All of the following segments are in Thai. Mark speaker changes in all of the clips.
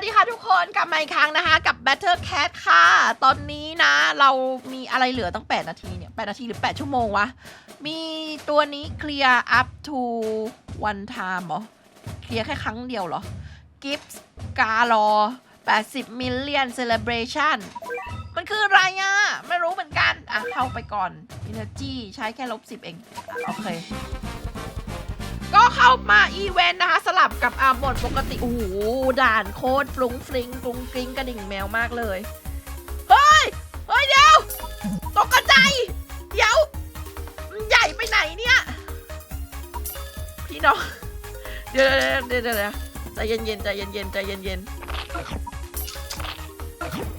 Speaker 1: วัสดีค่ะทุกคนกลับมาอีกครั้งนะคะ กับ Battle Cat ค่ะ ตอนนี้นะ เรามีอะไรเหลือตั้ง 8 นาทีเนี่ย 8 นาทีหรือ 8 ชั่วโมงวะ มีตัวนี้เคลียร์ up to one time เหรอ เคลียร์แค่ครั้งเดียวเหรอ Gift Galore 80 million celebration มันคืออะไรอะไม่รู้เหมือนกัน อะ เข้าไปก่อน Energy ใช้แค่ลบ 10 เองอโอเค ก็เข้ามาอีเวนต์นะคะ สลับกับอาบทปกติ โอ้โห ด่านโคตรฟรุ้งฟริงฟรุ้งฟริงกระดิ่งแมวมากเลย เฮ้ย เฮ้ย เดี๋ยว ตกกระใจายเดี๋ยว ใหญ่ไปไหนเนี่ย พี่น้อง เดี๋ยวเดี๋ยวเดี๋ยวใจเย็นเย็นๆใจเย็นๆใจเย็นเย็น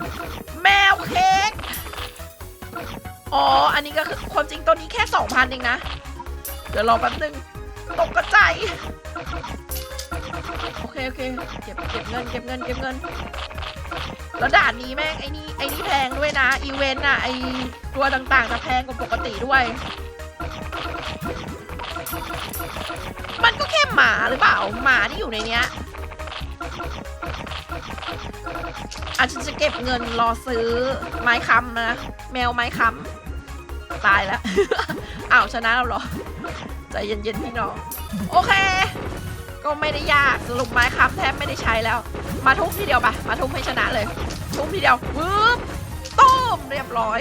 Speaker 1: ๆแมวเค้กอ๋อ อันนี้ก็คือความจริงตัวนี้แค่2,000เองนะ เดี๋ยวรอแป๊บนึง ตกกระใจายโอเคโอเคเก็บเก็บเงินเก็บเงินเก็บเงิน แล้วด่านนี้แม่งไอ้นี่ไอ้นี่แพงด้วยนะ อีเวนต์อะไอตัวต่างๆ จะแพงกว่าปกติด้วย มันก็แค่หมาหรือเปล่า หมาที่อยู่ในเนี้ยอาจจะจะเก็บเงินรอซื้อไม้ค้ำนะ แมวไม้ค้ำตายแล้วอ้าวชนะแล้วเหรอ ใจเย็นๆพี่น้อง โอเค ก็ไม่ได้ยากสรุปไม้ค้ำแทบไม่ได้ใช้แล้ว มาทุบทีเดียวปะมาทุบให้ชนะเลย ทุบทีเดียววืบต้มเรียบร้อย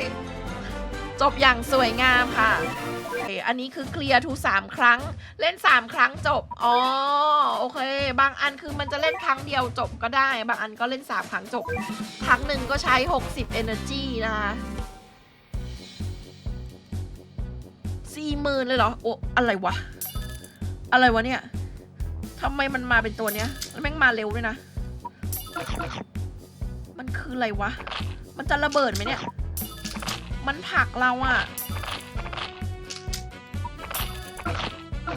Speaker 1: จบอย่างสวยงามค่ะโอเคอันนี้คือเคลียร์ทูสามครั้ง เล่น 3 ครั้งจบ อ๋อ โอเค บางอันคือมันจะเล่นครั้งเดียวจบก็ได้ บางอันก็เล่น 3 ครั้งจบ ครั้งหนึ่งก็ใช้ 60 energy นะคะ สี่หมื่นเลยเหรอ โอ้อะไรวะ อะไรวะเนี่ยทำไมมันมาเป็นตัวเนี้ยแล้วแม่งมาเร็วด้วยนะ มันคืออะไรวะ มันจะระเบิดไหมเนี่ย มันผลักเราอะ่ะ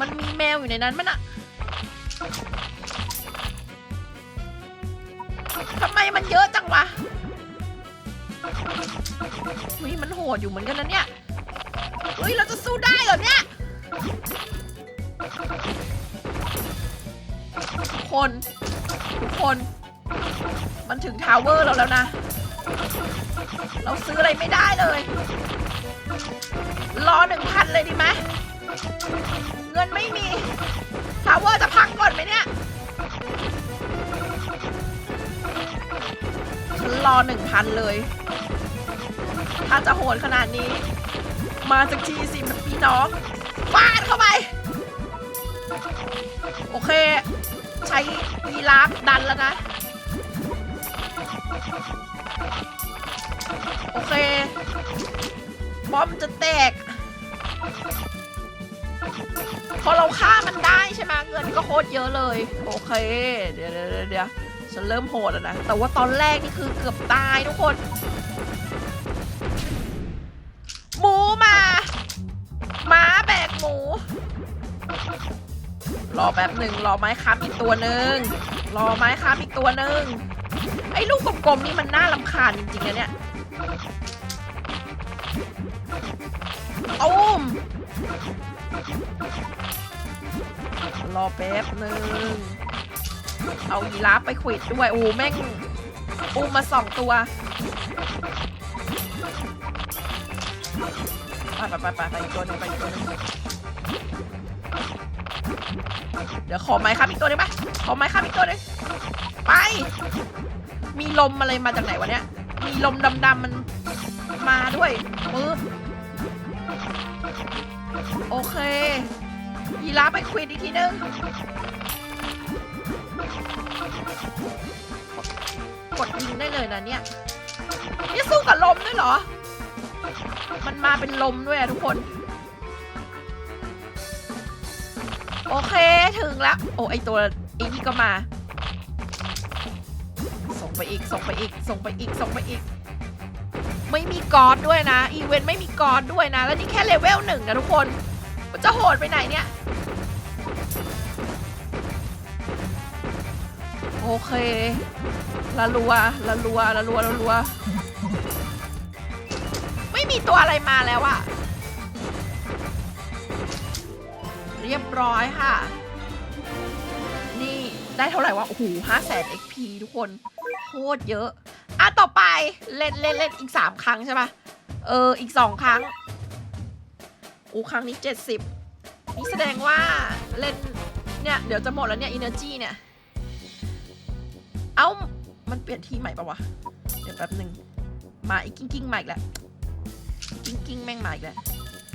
Speaker 1: มันมีแมวอยู่ในนั้นมันอะทำไมมันเยอะจังวะเฮ้ยมันโหดอยู่เหมือนกันนะเนี่ย เฮ้ย เราจะสู้ได้เหรอเนี่ย ทุกคน ทุกคน มันถึงทาวเวอร์เราแล้วนะ เราซื้ออะไรไม่ได้เลย รอหนึ่งพันเลยดีไหมเงินไม่มี ทาวเวอร์จะพังก่อนไหมเนี่ยฉันรอหนึ่งพันเลย ถ้าจะโหดขนาดนี้ มาจากทีสิพี่น้องฟาดเข้าไป โอเค ใช้ยีราฟดันแล้วนะ โอเคบอมจะแตก พอเราฆ่ามันได้ใช่ไหมเงินก็โคตรเยอะเลย โอเค เดี๋ยวเดี๋ยวเดี๋ยวฉันเริ่มโหดแล้วนะ แต่ว่าตอนแรกนี่คือเกือบตายทุกคน หมาแบกหมู รอแป๊บหนึ่งรอไม้ค้ำอีกตัวหนึ่งรอไม้ค้ำอีกตัวหนึ่งไอ้ลูกกลมๆนี่มันน่าลำคาญจริงๆนะเนี่ยตุ้มรอแป๊บหนึ่งเอายีราฟไปขวิดด้วย โอ้แม่งอุ้มมาสองตัว ไปไปไปไปไปอีกตัวหนึงไปอีกตัวหนึงเดี๋ยวขอไม้ค้ำอีกตัวได้ไหมขอไม้ค้ำอีกตัวหนึงไป มีลมอะไรมาจากไหนวะเนี่ย มีลมดำๆมันมาด้วยปึ๊บโอเค ยีราฟไปควิดอีกทีนึง กดยิงได้เลยนะเนี่ย นี่สู้กับลมด้วยเหรอ มันมาเป็นลมด้วยอะทุกคน โอเคถึงแล้ว โอ้ไอตัวไอนี่ก็มา ส่งไปอีกส่งไปอีกส่งไปอีกส่งไปอีก ไม่มีกอดด้วยนะ อีเวนต์ไม่มีกอดด้วยนะ แล้วนี่แค่เลเวลหนึ่งนะทุกคนมันจะโหดไปไหนเนี่ย โอเคละลัวละลัวละลัวละลัว มีตัวอะไรมาแล้วอะเรียบร้อยค่ะ นี่ได้เท่าไหร่วะ โอ้โหห้าแสน XP ทุกคน โคตรเยอะ อะ ต่อไปเล่นเล่นเล่นอีกสามครั้งใช่ปะเออ อีกสองครั้งโอ้ครั้งนี้เจ็ดสิบนี่แสดงว่าเล่น เนี่ย เดี๋ยวจะหมดแล้วเนี่ย Energy เนี่ย เอ้า มันเปลี่ยนที่ใหม่ปะวะ เดี๋ยวแป๊บหนึ่งมาอีกกิ้งกิ้งๆมาอีกแล้ว กิ้งกิ้งแม่งมาอีกแล้ว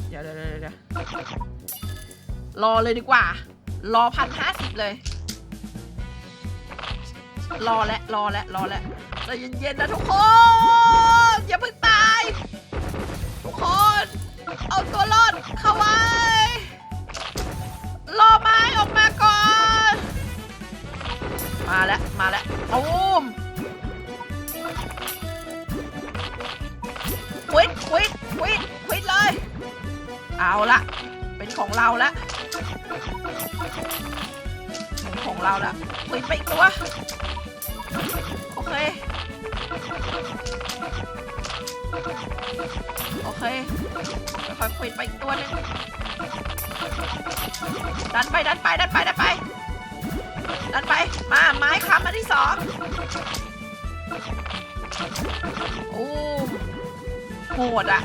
Speaker 1: เดี๋ยวเดี๋ยวเดี๋ยวเดี๋ยวรอเลยดีกว่า รอพันห้าสิบเลย รอและรอและรอและใจเย็นๆนะทุกคน อย่าเพิ่งตาย ทุกคน เอาตัวรอดเข้าไว้ เองเราละควิดไปอีกตัวโอเค โอเคค่อยๆควิดไปอีกตัวหนึงดันไปดันไปดันไปดันไปดันไปมาไม้ค้ำมาที่สองโอ้โหดอะ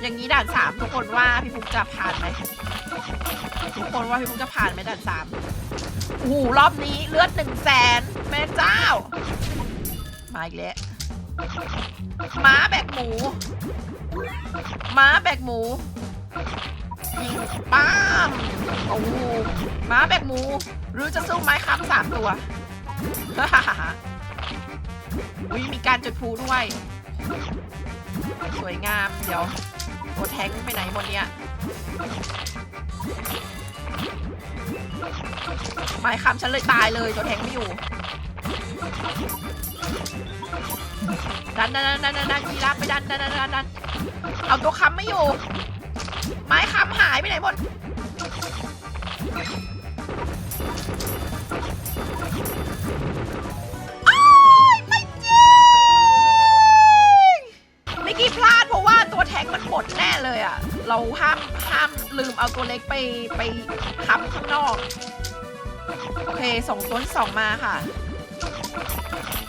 Speaker 1: อย่างนี้ด่านสามทุกคนว่าพี่ฟุกจะผ่านไหม ทุกคนว่าพี่ฟุกจะผ่านไหมด่านสามโอ้โหรอบนี้เลือดหนึ่งแสนแม่เจ้า มาอีกแล้วม้าแบกหมู ม้าแบกหมูยิงป้ามโอ้โหม้าแบกหมู หรือจะสู้ไม้ค้ำสามตัววิมีการจุดพลุด้วย สวยงาม เดี๋ยวตัวแทงไปไหนหมดเนี่ย ไม้ค้ำฉันเลยตายเลยตัวแทงไม่อยู่ดันดันดันดันดันดันยีราฟไปดันดันดันดันดันเอาตัวค้ำไม่อยู่ ไม้ค้ำหายไปไหนหมดไม่จริงเมื่อกี้พลาดเพราะว่าตัวแทงมันหมดแน่เลยอะเราห้า ลืมเอาตัวเล็กไปไปค้ำข้างนอก โอเคส่งตัวที่สองมาค่ะ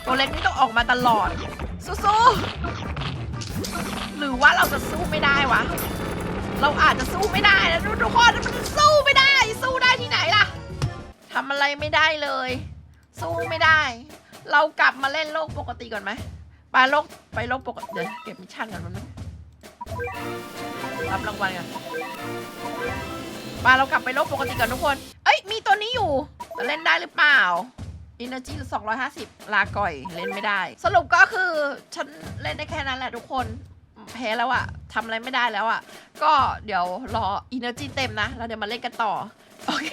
Speaker 1: ตัวเล็กนี่ต้องออกมาตลอด สู้ๆหรือว่าเราจะสู้ไม่ได้วะ เราอาจจะสู้ไม่ได้นะทุกคนมันสู้ไม่ได้ สู้ได้ที่ไหนล่ะทำอะไรไม่ได้เลย สู้ไม่ได้ เรากลับมาเล่นโลกปกติก่อนไหมไปโลกไปโลกปกติเดี๋ยวเก็บมิชชั่นก่อนมันง รับรางวัลกันไปเรากลับไปโลกปกติก่อนทุกคน เอ้ย มีตัวนี้อยู่จะเล่นได้หรือเปล่า Energy 250 ลาก่อยเล่นไม่ได้ สรุปก็คือฉันเล่นได้แค่นั้นแหละทุกคนแพ้แล้วอะทำอะไรไม่ได้แล้วอะก็เดี๋ยวรอ Energy เต็มนะแล้วเดี๋ยวมาเล่นกันต่อ โอเค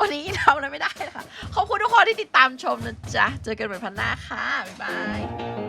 Speaker 1: วันนี้ทำอะไรไม่ได้ค่ะ ขอบคุณทุกคนที่ติดตามชมนะจ๊ะ เจอกันใหม่พันหน้าค่ะ บ๊ายบาย